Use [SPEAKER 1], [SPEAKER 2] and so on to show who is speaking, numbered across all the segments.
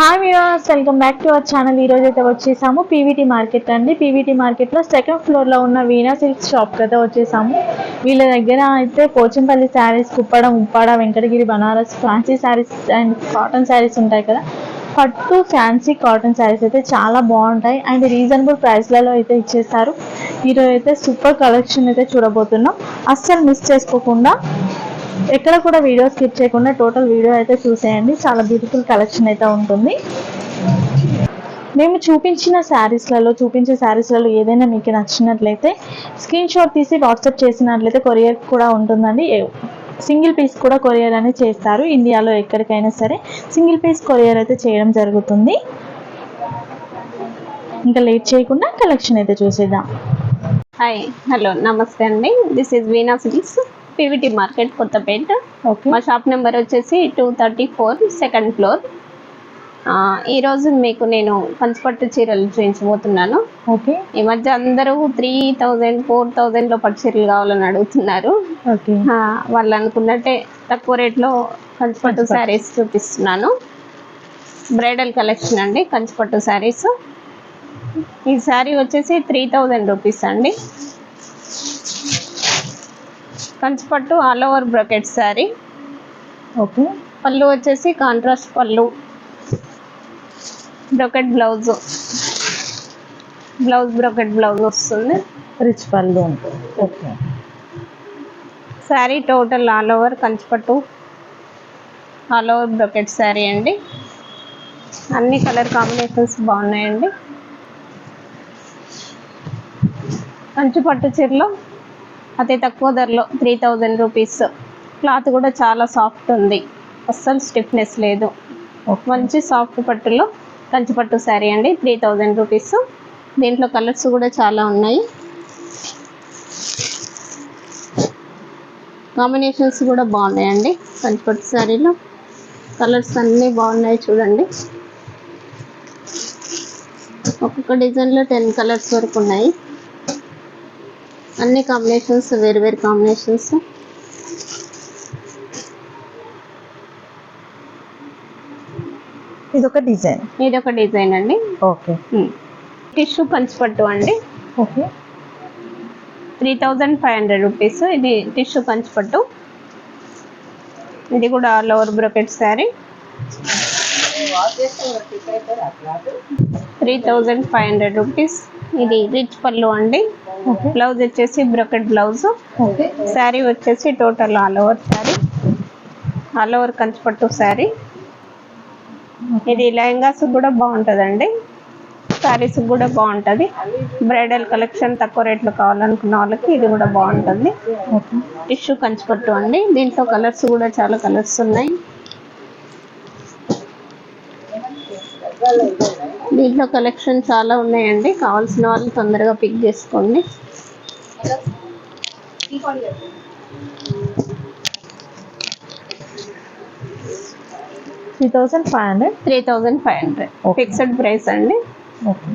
[SPEAKER 1] Hi Meeras welcome back to our channel ఈ రోజు అయితే వచ్చేసాము పీవీటీ మార్కెట్ అండి. పీవీటీ మార్కెట్లో సెకండ్ ఫ్లోర్లో ఉన్న వీణా సిల్క్స్ షాప్కి అయితే వచ్చేసాము. వీళ్ళ దగ్గర అయితే Pochampally saris Kuppadam Uppada Venkatagiri Banaras fancy saris and cotton saris ఉంటాయి కదా. పట్టు ఫ్యాన్సీ కాటన్ శారీస్ అయితే చాలా బాగుంటాయి. అండ్ రీజనబుల్ ప్రైస్లలో అయితే ఇచ్చేస్తారు ఈరోజు అయితే సూపర్ కలెక్షన్ అయితే చూడబోతున్నాం. అస్సలు మిస్ చేసుకోకుండా ఎక్కడ కూడా వీడియో స్కిప్ చేయకుండా టోటల్ వీడియో అయితే చూసేయండి. చాలా బ్యూటిఫుల్ కలెక్షన్ అయితే ఉంటుంది. మేము చూపించిన శారీస్లలో చూపించే శారీస్లలో ఏదైనా మీకు నచ్చినట్లయితే స్క్రీన్ షాట్ తీసి వాట్సాప్ చేసినట్లయితే కొరియర్ కూడా ఉంటుందండి. సింగిల్ పీస్ కూడా కొరియర్ అనేది చేస్తారు. ఇండియాలో ఎక్కడికైనా సరే సింగిల్ పీస్ కొరియర్ అయితే చేయడం జరుగుతుంది. ఇంకా లేట్ చేయకుండా కలెక్షన్ అయితే చూసేద్దాం.
[SPEAKER 2] హాయ్ హలో నమస్తే అండి. This is Veena silks PVT market Kothapet
[SPEAKER 1] okay
[SPEAKER 2] మా షాప్ నెంబర్ వచ్చేసి two thirty four second floor ఈరోజు మీకు నేను పంచపట్టు చీరలు చూపించబోతున్నాను.
[SPEAKER 1] ఓకే
[SPEAKER 2] ఈ మధ్య అందరూ త్రీ థౌజండ్ ఫోర్ థౌజండ్లో పట్టు చీరలు కావాలని అడుగుతున్నారు. వాళ్ళు అనుకున్నట్టే తక్కువ రేట్లో కంచిపట్టు శారీస్ చూపిస్తున్నాను. బ్రైడల్ కలెక్షన్ అండి కంచిపట్టు శారీస్ ఈ శారీ వచ్చేసి త్రీ థౌజండ్ రూపీస్ అండి. కంచిపట్టు all over brocade sari.
[SPEAKER 1] Okay.
[SPEAKER 2] పళ్ళు వచ్చేసి కాంట్రాస్ట్ పళ్ళు. Brocade blouse. Blouse brocade blouse వస్తుంది.
[SPEAKER 1] రిచ్ పళ్ళు ఉంటుంది okay.
[SPEAKER 2] Sari total all over కంచిపట్టు ఆల్ ఓవర్ బ్రొకెట్ శారీ అండి. అన్ని కలర్ కాంబినేషన్స్ బాగున్నాయండి. కంచిపట్టు చీరలో అతి తక్కువ ధరలో త్రీ థౌజండ్ రూపీస్ క్లాత్ కూడా చాలా సాఫ్ట్ ఉంది. అస్సలు స్టిఫ్నెస్ లేదు. మంచి సాఫ్ట్ పట్టులో కంచిపట్టు శారీ అండి త్రీ థౌజండ్ రూపీస్ దీంట్లో కలర్స్ కూడా చాలా ఉన్నాయి. కాంబినేషన్స్ కూడా బాగున్నాయండి కంచిపట్టు శారీలో కలర్స్ అన్నీ బాగున్నాయి చూడండి. ఒక్కొక్క డిజైన్లో టెన్ కలర్స్ వరకు ఉన్నాయి. అన్ని కాంబినేషన్స్ వేరు వేరు కాంబినేషన్స్
[SPEAKER 1] ఇది ఒక డిజైన్.
[SPEAKER 2] ఇది ఒక డిజైన్ అండి.
[SPEAKER 1] ఓకే.
[SPEAKER 2] టిష్యూ కంచిపట్టు అండి.
[SPEAKER 1] Okay.
[SPEAKER 2] Three thousand five hundred rupees. ఇది టిష్యూ కంచిపట్టు ఇది కూడా all over brocade sari. Three thousand five hundred rupees. ఇది రిచ్ పళ్ళు అండి. బ్లౌజ్ వచ్చేసి బ్రొకెట్ బ్లౌజ్ శారీ వచ్చేసి total all over sari all over కంచిపట్టు శారీ ఇది లెహంగాస్ కూడా బాగుంటుందండి. శారీస్ కూడా బాగుంటుంది. బ్రైడల్ కలెక్షన్ తక్కువ రేట్లో కావాలనుకున్న వాళ్ళకి ఇది కూడా బాగుంటుంది. టిష్యూ కంచిపట్టు అండి. దీంట్లో కలర్స్ కూడా చాలా కలర్స్ ఉన్నాయి. దీంట్లో కలెక్షన్ చాలా ఉన్నాయండి. కావాల్సిన వాళ్ళు తొందరగా పిక్ చేసుకోండి.
[SPEAKER 1] Three thousand five hundred?
[SPEAKER 2] Three thousand five hundred. Fixed price అండి.
[SPEAKER 1] ఓకే.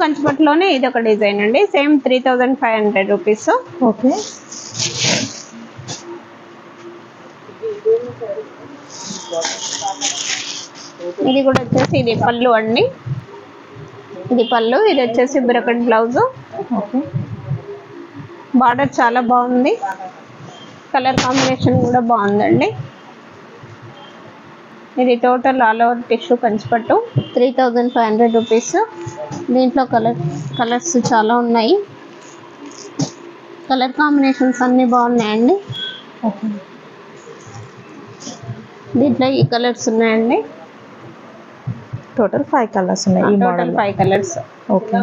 [SPEAKER 2] కంచిపట్టులోనే ఇది ఒక డిజైన్ అండి. Same three thousand five hundred rupees.
[SPEAKER 1] Okay.
[SPEAKER 2] ఇది కూడా వచ్చేసి ఇది పళ్ళు అండి. ఇది పళ్ళు ఇది వచ్చేసి బ్రకెట్ బ్లౌజ్. బార్డర్ చాలా బాగుంది. కలర్ కాంబినేషన్ కూడా బాగుందండి. ఇది టోటల్ ఆల్ ఓవర్ టిష్యూ కంచిపట్టు. Three thousand five hundred rupees. దీంట్లో కలర్ కలర్స్ చాలా ఉన్నాయి. కలర్ కాంబినేషన్స్ అన్నీ బాగున్నాయండి.
[SPEAKER 1] ఓకే
[SPEAKER 2] దీంట్లో ఈ కలర్స్ ఉన్నాయండి?
[SPEAKER 1] టోటల్ ఫైవ్ కలర్స్ ఉన్నాయి ఈ model
[SPEAKER 2] five colours
[SPEAKER 1] okay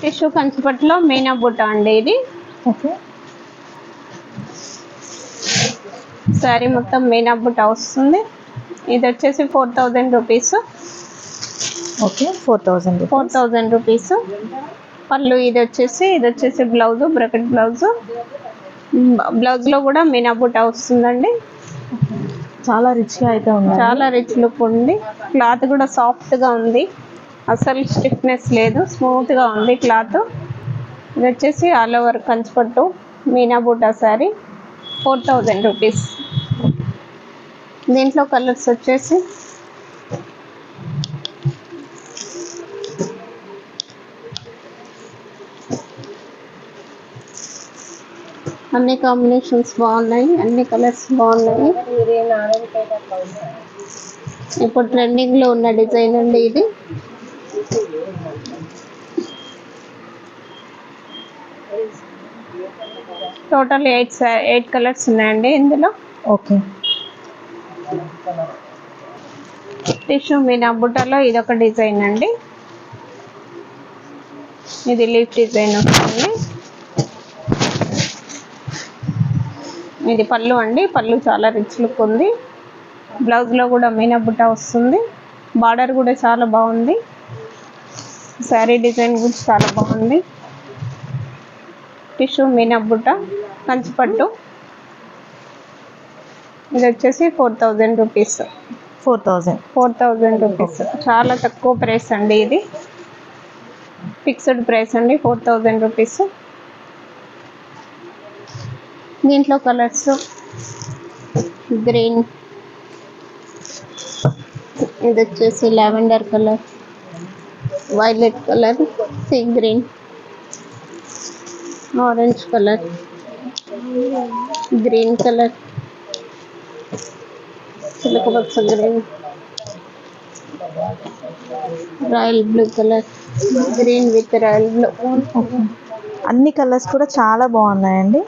[SPEAKER 2] tissue కంచిపట్టులో మీనా బుట్ట అండి ఇది.
[SPEAKER 1] ఓకే
[SPEAKER 2] శారీ మొత్తం మీనా బుట్ట వస్తుంది. ఇది వచ్చేసి four thousand rupees
[SPEAKER 1] okay four thousand
[SPEAKER 2] four thousand rupees పళ్ళు ఇది వచ్చేసి ఇది వచ్చేసి బ్లౌజ్ బ్రకెట్ బ్లౌజ్ బ్లౌజ్లో కూడా మీనా బుట్ట వస్తుందండి.
[SPEAKER 1] చాలా రిచ్గా అయితే ఉంది
[SPEAKER 2] చాలా రిచ్ లుక్ ఉంది. క్లాత్ కూడా సాఫ్ట్గా ఉంది. అసలు స్టిఫ్నెస్ లేదు. స్మూత్గా ఉంది క్లాత్ ఇది వచ్చేసి ఆల్ ఓవర్ కంచిపట్టు మీనా బూటా శారీ ఫోర్ థౌజండ్ రూపీస్ దీంట్లో కలర్స్ వచ్చేసి అన్ని కాంబినేషన్స్ బాగున్నాయి అన్ని కలర్స్ బాగున్నాయి. ఇప్పుడు ట్రెండింగ్లో ఉన్న డిజైన్ అండి ఇది. టోటల్ ఎయిట్ ఎయిట్ కలర్స్ ఉన్నాయండి ఇందులో.
[SPEAKER 1] ఓకే.
[SPEAKER 2] టిష్యూ మీనా బుట్టలో ఇది ఒక డిజైన్ అండి. ఇది లీఫ్ డిజైన్ వస్తుంది. ఇది పళ్ళు అండి. పళ్ళు చాలా రిచ్ లుక్ ఉంది. బ్లౌజ్లో కూడా మీనా బుట్ట వస్తుంది. బార్డర్ కూడా చాలా బాగుంది. శారీ డిజైన్ కూడా చాలా బాగుంది. టిష్యూ మీనా బుట్ట కంచిపట్టు ఇది వచ్చేసి four thousand rupees
[SPEAKER 1] four thousand
[SPEAKER 2] four thousand rupees చాలా తక్కువ ప్రైస్ అండి ఇది. ఫిక్స్డ్ ప్రైస్ అండి. ఫోర్ థౌజండ్ రూపీస్ దీంట్లో కలర్స్ గ్రీన్. ఇది వచ్చేసి lavender colour violet colour sea green. Orange colour green colour చిలకపచ్చ green. Royal blue colour green with royal blue.
[SPEAKER 1] అన్ని colours కూడా చాలా బాగున్నాయండి.